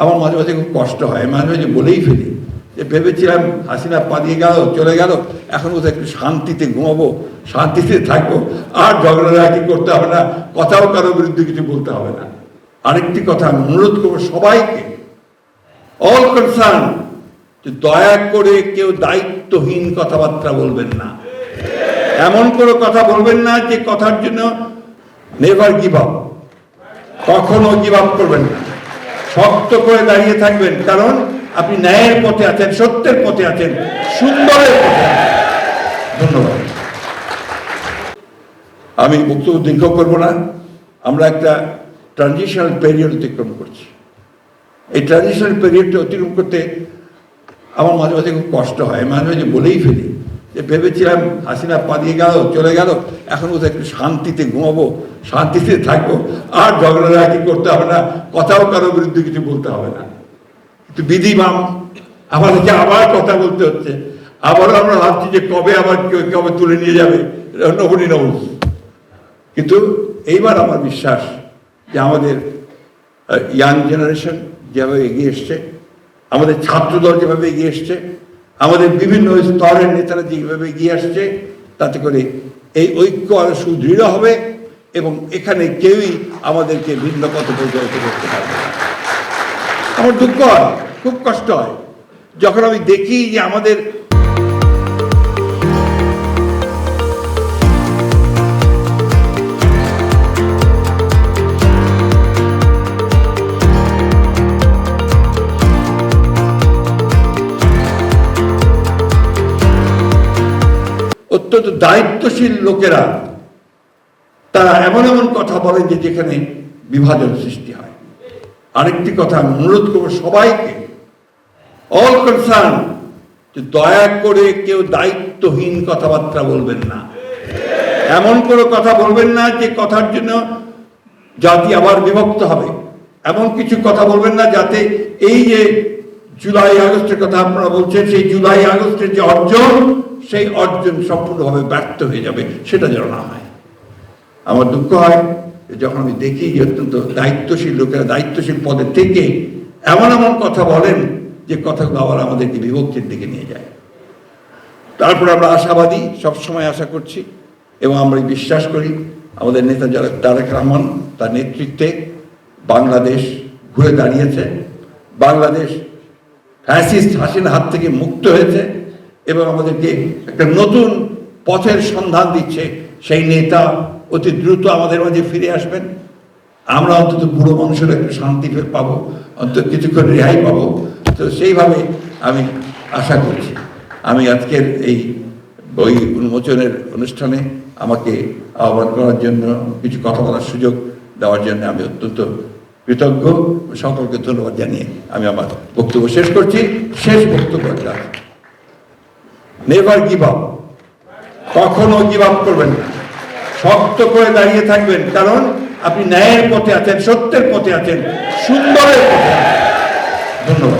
আমার মাঝে মাঝে খুব কষ্ট হয়। মাঝে মাঝে বলেই ফেলি যে, ভেবেছিলাম হাসিনা পালিয়ে গেল, চলে গেল, এখন কোথাও একটু শান্তিতে ঘুমাবো, শান্তিতে থাকব, আর ঝগড়াঝাটি করতে হবে না, কথাও কারও বিরুদ্ধে কিছু বলতে হবে না। আরেকটি কথা আমি অনুরোধ করব সবাইকে। অল কনসার্ন যে দয়া করে কেউ দায়িত্বহীন কথাবার্তা বলবেন না। এমন কোনো কথা বলবেন না যে কথার জন্য নেভার গিভ আপ কখনো গিভ আপ করবেন না। শক্ত করে দাঁড়িয়ে থাকবেন, কারণ আপনি ন্যায়ের পথে আছেন, সত্যের পথে আছেন, সুন্দরের পথে ধন্যবাদ। আমি বক্তব্য দীর্ঘ করব না। আমরা একটা ট্রানজিশনাল পেরিয়ড অতিক্রম করছি। এই ট্রানজিশনাল পিরিয়ডটা অতিক্রম করতে আমার মাঝে মাঝে খুব কষ্ট হয়, মাঝে মাঝে বলেই ফেলি। যে ভেবেছিলাম হাসিনা পালিয়ে গেল, চলে গেল, এখন কোথাও একটু শান্তিতে ঘুমাবো, শান্তিতে থাকব, আর ঝগড়াঝাটি করতে হবে না, কথাও কারও বিরুদ্ধে কিছু বলতে হবে না। কিন্তু বিধি বাম আমাদেরকে আবার কথা বলতে হচ্ছে। আবারও আমরা ভাবছি যে কবে আবার কেউ কবে তুলে নিয়ে যাবে নবনী নবনী কিন্তু এইবার আমার বিশ্বাস যে আমাদের ইয়াং জেনারেশন যেভাবে এগিয়ে এসছে, আমাদের ছাত্রদল যেভাবে এগিয়ে এসছে আমাদের বিভিন্ন স্তরের নেতারা যেভাবে এগিয়ে আসছে, তাতে করে এই ঐক্য আরও সুদৃঢ় হবে এবং এখানে কেউই আমাদেরকে ভিন্ন পথে পরিচালিত করতে পারবে না। আমার দুঃখ হয়, খুব কষ্ট হয়। যখন আমি দেখি যে আমাদের অত্যন্ত দায়িত্বশীল লোকেরা, তারা এমন এমন কথা বলে যে যেখানে বিভাজন সৃষ্টি হয়। আরেকটি কথা অনুরোধ করব সবাইকে অল কনসার্ন যে দয়া করে কেউ দায়িত্বহীন কথাবার্তা বলবেন না। এমন কোনো কথা বলবেন না যে কথার জন্য জাতি আবার বিভক্ত হবে। এমন কিছু কথা বলবেন না যাতে এই যে জুলাই আগস্টের কথা আপনারা বলছেন, সেই জুলাই আগস্টের যে অর্জন, সেই অর্জন সম্পূর্ণভাবে ব্যর্থ হয়ে যাবে, সেটা যেন না হয়। আমার দুঃখ হয় যখন আমি দেখি যে অত্যন্ত দায়িত্বশীল লোকেরা দায়িত্বশীল পদে থেকে এমন এমন কথা বলেন যে কথাগুলো আবার আমাদেরকে বিভক্তির দিকে নিয়ে যায়। তারপর আমরা আশাবাদী, সবসময় আশা করছি এবং আমরা বিশ্বাস করি আমাদের নেতা যারা তারেক রহমান, তার নেতৃত্বে বাংলাদেশ ঘুরে দাঁড়িয়েছে। বাংলাদেশ ফ্যাসিস্ট হাসিনা হাত থেকে মুক্ত হয়েছে এবং আমাদেরকে একটা নতুন পথের সন্ধান দিচ্ছে, সেই নেতা অতি দ্রুত আমাদের মাঝে ফিরে আসবেন। আমরা অন্তত বুড়ো মানুষের একটু শান্তি পাবো, অন্তত কিছুক্ষণ রেহাই পাবো। তো সেইভাবে আমি আশা করছি। আমি আজকের এই বই উন্মোচনের অনুষ্ঠানে আমাকে আহ্বান করার জন্য কিছু কথা বলার সুযোগ দেওয়ার জন্য আমি অত্যন্ত কৃতজ্ঞ সকলকে ধন্যবাদ জানিয়ে আমি আমার বক্তব্য শেষ করছি। শেষ বক্তব্যটা নেভার গিভ আপ কখনো গিভ আপ করবেন না। শক্ত করে দাঁড়িয়ে থাকবেন। কারণ আপনি ন্যায়ের পথে আছেন, সত্যের পথে আছেন, সুন্দরের পথে ধন্যবাদ।